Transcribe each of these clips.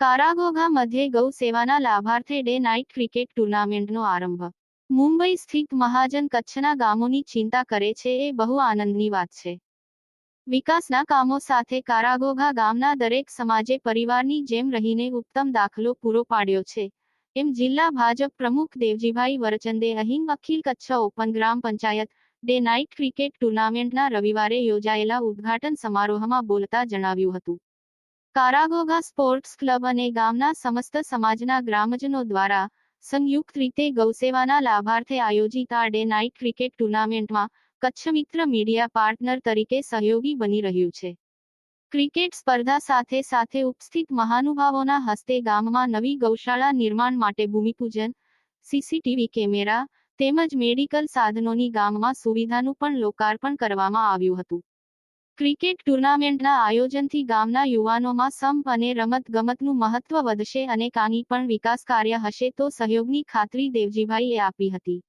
કારાગોઘા મધ્યે ગૌ સેવાના લાભાર્થે ડે નાઇટ ક્રિકેટ ટુર્નામેન્ટનો આરંભ. મુંબઈ સ્થિત મહાજન કચ્છના ગામોની ચિંતા કરે છે એ બહુ આનંદની વાત છે. વિકાસના કામો સાથે કારાગોઘા ગામના દરેક સમાજે પરિવારની જેમ રહીને ઉત્તમ દાખલો પૂરો પાડ્યો છે. એમ જિલ્લા ભાજપ પ્રમુખ દેવજીભાઈ વરચંદે અહીં અખિલ કચ્છ ઓપન ગ્રામ પંચાયત ડે નાઇટ ક્રિકેટ ટુર્નામેન્ટના રવિવારે યોજાયેલા ઉદ્ઘાટન સમારોહમાં બોલતા જણાવ્યું હતું. કારાગોગા સ્પોર્ટ્સ ક્લબ અને ગામના સમસ્ત સમાજના ગ્રામજનો દ્વારા સંયુક્ત રીતે ગૌસેવાના લાભાર્થે આયોજિત આ ડે નાઇટ ક્રિકેટ ટુર્નામેન્ટમાં કચ્છ મિત્ર મીડિયા પાર્ટનર તરીકે સહયોગી બની રહ્યું છે. ક્રિકેટ સ્પર્ધા સાથે સાથે ઉપસ્થિત મહાનુભાવોના હસ્તે ગામમાં નવી ગૌશાળા નિર્માણ માટે ભૂમિપૂજન, સીસીટીવી કેમેરા તેમજ મેડિકલ સાધનોની ગામમાં સુવિધાનું પણ લોકાર્પણ કરવામાં આવ્યું હતું. ક્રિકેટ ટુર્નામેન્ટના આયોજનથી ગામના યુવાનોમાં સંપ અને રમત ગમતનું મહત્વ વધશે અને કાની પણ વિકાસ કાર્ય હશે તો સહયોગની ખાતરી દેવજીભાઈએ આપી હતી.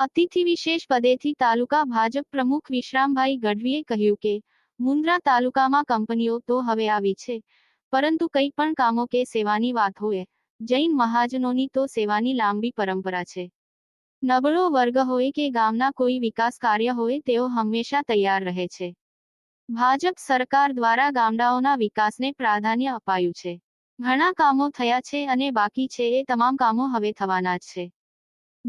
અતિથિ વિશેષ પદેથી તાલુકા ભાજપ પ્રમુખ વિશ્રામભાઈ ગઢવીએ કહ્યું કે મુન્દ્રા તાલુકામાં કંપનીઓ તો હવે આવી છે, પરંતુ કંઈ પણ કામો કે સેવાની વાત હોય, જૈન મહાજનોની તો સેવાની લાંબી પરંપરા છે. નબળો વર્ગ હોય કે ગામના કોઈ વિકાસ કાર્ય હોય તેઓ હંમેશા તૈયાર રહે છે. ભાજપ સરકાર દ્વારા ગામડાઓના વિકાસને પ્રાધાન્ય અપાયું છે. ઘણા કામો થયા છે અને બાકી છે એ તમામ કામો હવે થવાના છે.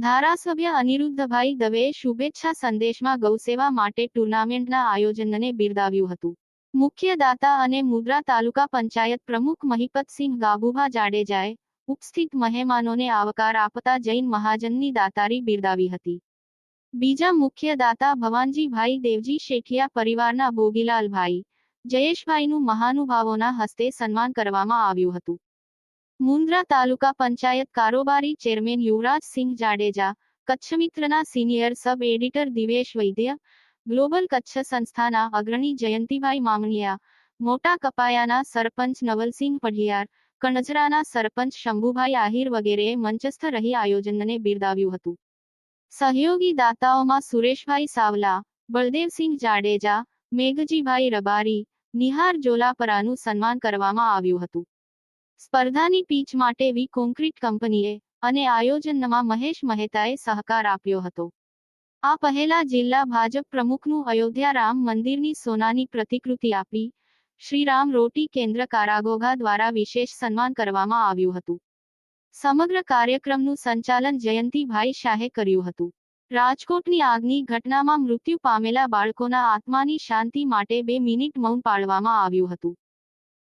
ધારાસભ્ય અનિરુદ્ધભાઈ દવેએ શુભેચ્છા સંદેશમાં ગૌસેવા માટે ટુર્નામેન્ટના આયોજનને બિરદાવ્યું હતું. મુખ્ય દાતા અને મુદ્રા તાલુકા પંચાયત પ્રમુખ મહિપતસિંહ ગાભુભા જાડેજાએ ઉપસ્થિત મહેમાનોને આવકાર આપતા જૈન મહાજનની દાતારી બિરદાવી હતી. બીજા મુખ્ય દાતા ભવાનજીભાઈ દેવજી શેઠિયા પરિવારના ભોગીલાલભાઈ જયેશભાઈનું મહાનુભાવોના હસ્તે સન્માન કરવામાં આવ્યું હતું. મુન્દ્રા તાલુકા પંચાયત કારોબારી chairman Yuvrajsinh Jadeja Kutch મિત્રના senior sub editor Divesh Vaidya, global Kutch સંસ્થાના અગ્રણી જયંતિભાઈ મામણિયા મોટા કપાયાના સરપંચ નવલસિંહ પઢિયાર, કણજરાના સરપંચ શંભુભાઈ આહિર વગેરેએ મંચસ્થ રહી આયોજનને બિરદાવ્યું હતું. સહયોગી દાતાઓમાં સુરેશભાઈ સાવલા, બળદેવસિંહ જાડેજા, મેઘજીભાઈ રબારી, નિહાર જોલાપરાનું સન્માન કરવામાં આવ્યું હતું. સ્પર્ધાની પીચ માટે વી કોન્ક્રીટ કંપનીએ અને આયોજનમાં મહેશ મહેતાએ સહકાર આપ્યો હતો. આ પહેલા જિલ્લા ભાજપ પ્રમુખનું અયોધ્યા રામ મંદિરની સોનાની પ્રતિકૃતિ આપી શ્રીરામ રોટી કેન્દ્ર કારાગોઘા દ્વારા વિશેષ સન્માન કરવામાં આવ્યું હતું. સમગ્ર કાર્યક્રમનું સંચાલન જયંતિભાઈ શાહે કર્યું હતું. રાજકોટની આગની ઘટનામાં મૃત્યુ પામેલા બાળકોના આત્માની શાંતિ માટે બે મિનિટ મૌન પાળવામાં આવ્યું હતું.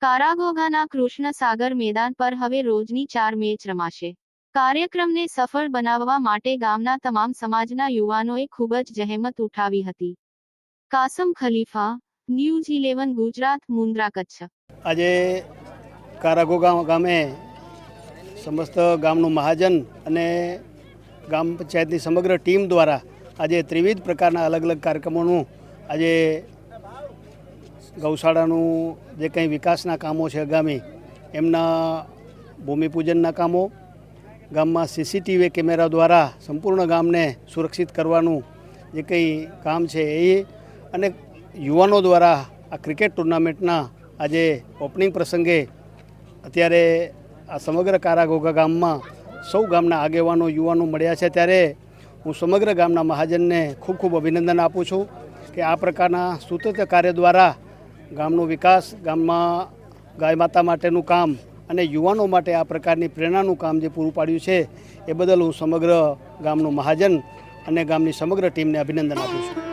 કારાગોઘાના કૃષ્ણ સાગર મેદાન પર હવે રોજની ચાર મેચ રમાશે. કાર્યક્રમને સફળ બનાવવા માટે ગામના તમામ સમાજના યુવાનોએ ખૂબ જ જહેમત ઉઠાવી હતી. Kasam Khalifa, news eleven, Gujarat, Mundra, Kutch. આજે કારાગોગા ગામે સમસ્ત ગામનું મહાજન અને ગામ પંચાયતની સમગ્ર ટીમ દ્વારા આજે ત્રિવિધ પ્રકારના અલગ અલગ કાર્યક્રમોનું આજે ગૌશાળાનું જે કંઈ વિકાસના કામો છે આગામી, એમના ભૂમિપૂજનના કામો, ગામમાં સીસીટીવી કેમેરા દ્વારા સંપૂર્ણ ગામને સુરક્ષિત કરવાનું જે કંઈ કામ છે એ અને યુવાનો દ્વારા આ ક્રિકેટ ટુર્નામેન્ટના આજે ઓપનિંગ પ્રસંગે અત્યારે આ સમગ્ર કારાગોગા ગામમાં સૌ ગામના આગેવાનો, યુવાનો મળ્યા છે. ત્યારે હું સમગ્ર ગામના મહાજનને ખૂબ ખૂબ અભિનંદન આપું છું કે આ પ્રકારના સૂતત કાર્ય દ્વારા ગામનો વિકાસ, ગામમાં ગાય માતા માટેનું કામ અને યુવાનો માટે આ પ્રકારની પ્રેરણાનું કામ જે પૂરું પાડ્યું છે, એ બદલ હું સમગ્ર ગામનું મહાજન અને ગામની સમગ્ર ટીમને અભિનંદન આપું છું.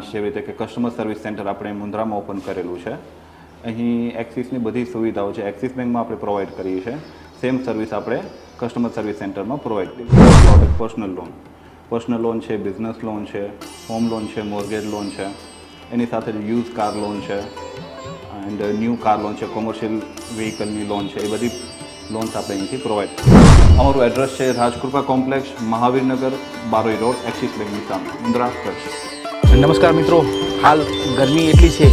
રીતે કે કસ્ટમર સર્વિસ સેન્ટર આપણે મુન્દ્રામાં ઓપન કરેલું છે. અહીં એક્સિસની બધી સુવિધાઓ છે. એક્સિસ બેંકમાં આપણે પ્રોવાઈડ કરીએ છીએ. સેમ સર્વિસ આપણે કસ્ટમર સર્વિસ સેન્ટરમાં પ્રોવાઈડ કરીએ પર્સનલ લોન પર્સનલ લોન છે બિઝનેસ લોન છે હોમ લોન છે મોર્ગેજ લોન છે. એની સાથે યુઝ કાર લોન છે. એન્ડ ન્યૂ કાર લોન છે કોમર્શિયલ વ્હીકલની લોન છે. એ બધી લોન્સ આપણે અહીંથી પ્રોવાઈડ કરીએ અમારું એડ્રેસ છે Rajkrupa complex Mahavir Nagar, Baroi road Axis બેંકની સામે મુન્દ્રા કચ્છ. નમસ્કાર મિત્રો. હાલ ગરમી એટલી છે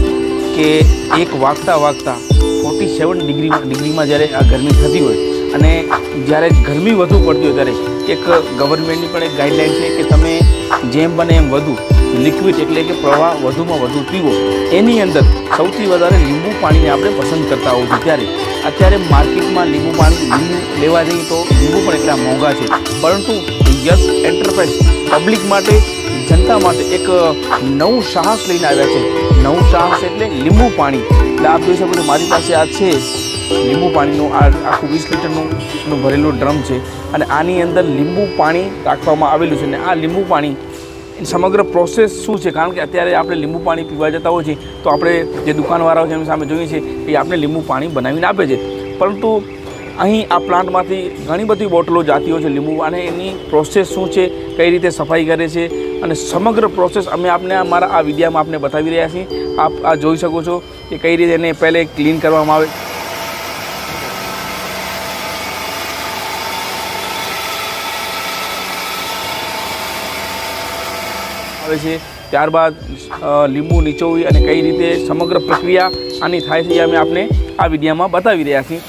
કે એક વાગતા વાગતા ફોર્ટી સેવન ડિગ્રીમાં ડિગ્રીમાં જ્યારે આ ગરમી થતી હોય અને જ્યારે ગરમી વધુ પડતી હોય ત્યારે એક ગવર્મેન્ટની પણ એક ગાઈડલાઈન છે કે તમે જેમ બને એમ વધુ લિક્વિડ એટલે કે પ્રવાહ વધુમાં વધુ પીવો. એની અંદર સૌથી વધારે લીંબુ પાણીને આપણે પસંદ કરતા હોઉં છું ત્યારે. અત્યારે માર્કેટમાં લીંબુ પાણી લીંબુ લેવા જઈએ તો લીંબુ પણ એટલા મોંઘા છે. પરંતુ યસ એન્ટરપ્રાઇઝ પબ્લિક માટે જનતા માટે એક નવું સાહસ લઈને આવ્યા છે. નવું સાહસ એટલે લીંબુ પાણી. એટલે આપ જોઈ શકો છો મારી પાસે આ છે. લીંબુ પાણીનું આ આખું વીસ લીટરનું ભરેલું ડ્રમ છે. અને આની અંદર લીંબુ પાણી રાખવામાં આવેલું છે. અને આ લીંબુ પાણી સમગ્ર પ્રોસેસ શું છે? કારણ કે અત્યારે આપણે લીંબુ પાણી પીવા જતા હોઈએ છીએ, તો આપણે જે દુકાનવાળાઓ છે એમની સામે જોઈએ છીએ એ આપણે લીંબુ પાણી બનાવીને આપે છે. પરંતુ અહીં આ પ્લાન્ટમાંથી ઘણી બધી બોટલો જાતી હોય છે લીંબુ, અને એની પ્રોસેસ શું છે, કઈ રીતે સફાઈ કરે છે, અને સમગ્ર પ્રોસેસ અમે આપને અમારા આ વિડીયામાં આપને બતાવી રહ્યા છીએ. આપ આ જોઈ શકો છો કે કઈ રીતે એને પહેલે ક્લીન કરવામાં આવે. આવે છે. ત્યારબાદ લીંબુ નીચોવી અને કઈ રીતે સમગ્ર પ્રક્રિયા આની થાય છે એ અમે આપને આ વિડીયામાં બતાવી રહ્યા છીએ.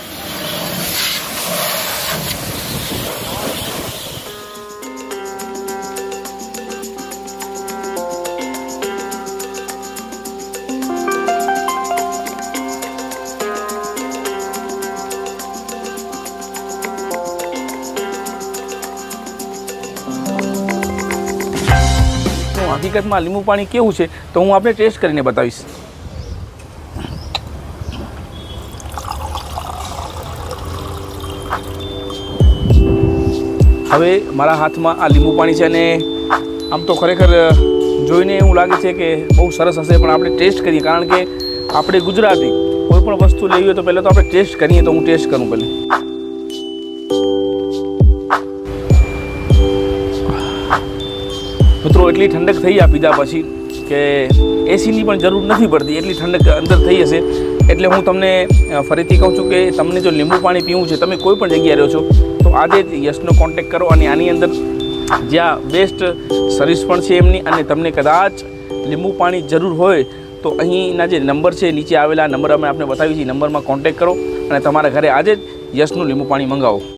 હકીકતમાં લીંબુ પાણી કેવું છે તો હું આપણે ટેસ્ટ કરીને બતાવીશ. હવે મારા હાથમાં આ લીંબુ પાણી છે અને આમ તો ખરેખર જોઈને એવું લાગે છે કે બહુ સરસ હશે, પણ આપણે ટેસ્ટ કરીએ. કારણ કે આપણે ગુજરાતી કોઈ પણ વસ્તુ લેવી હોય તો પહેલાં તો આપણે ટેસ્ટ કરીએ તો હું ટેસ્ટ કરું પહેલાં. મિત્રો એટલી ઠંડક થઈ આ પીધા પછી કે એસીની પણ જરૂર નથી પડતી. એટલી ઠંડક અંદર થઈ હશે. એટલે હું તમને ફરીથી કહું છું કે તમને જો લીંબુ પાણી પીવું છે, તમે કોઈ પણ જગ્યાએ રહ્યો છો, તો આજે જ યશનો કોન્ટેક કરો અને આની અંદર જ્યાં બેસ્ટ સર્વિસ પણ છે એમની અને તમને કદાચ લીંબુ પાણી જરૂર હોય, તો અહીંના જે નંબર છે, નીચે આવેલા નંબર અમે આપણે બતાવી છીએ. નંબરમાં કોન્ટેક કરો અને તમારા ઘરે આજે જ યશનું લીંબુ પાણી મંગાવો.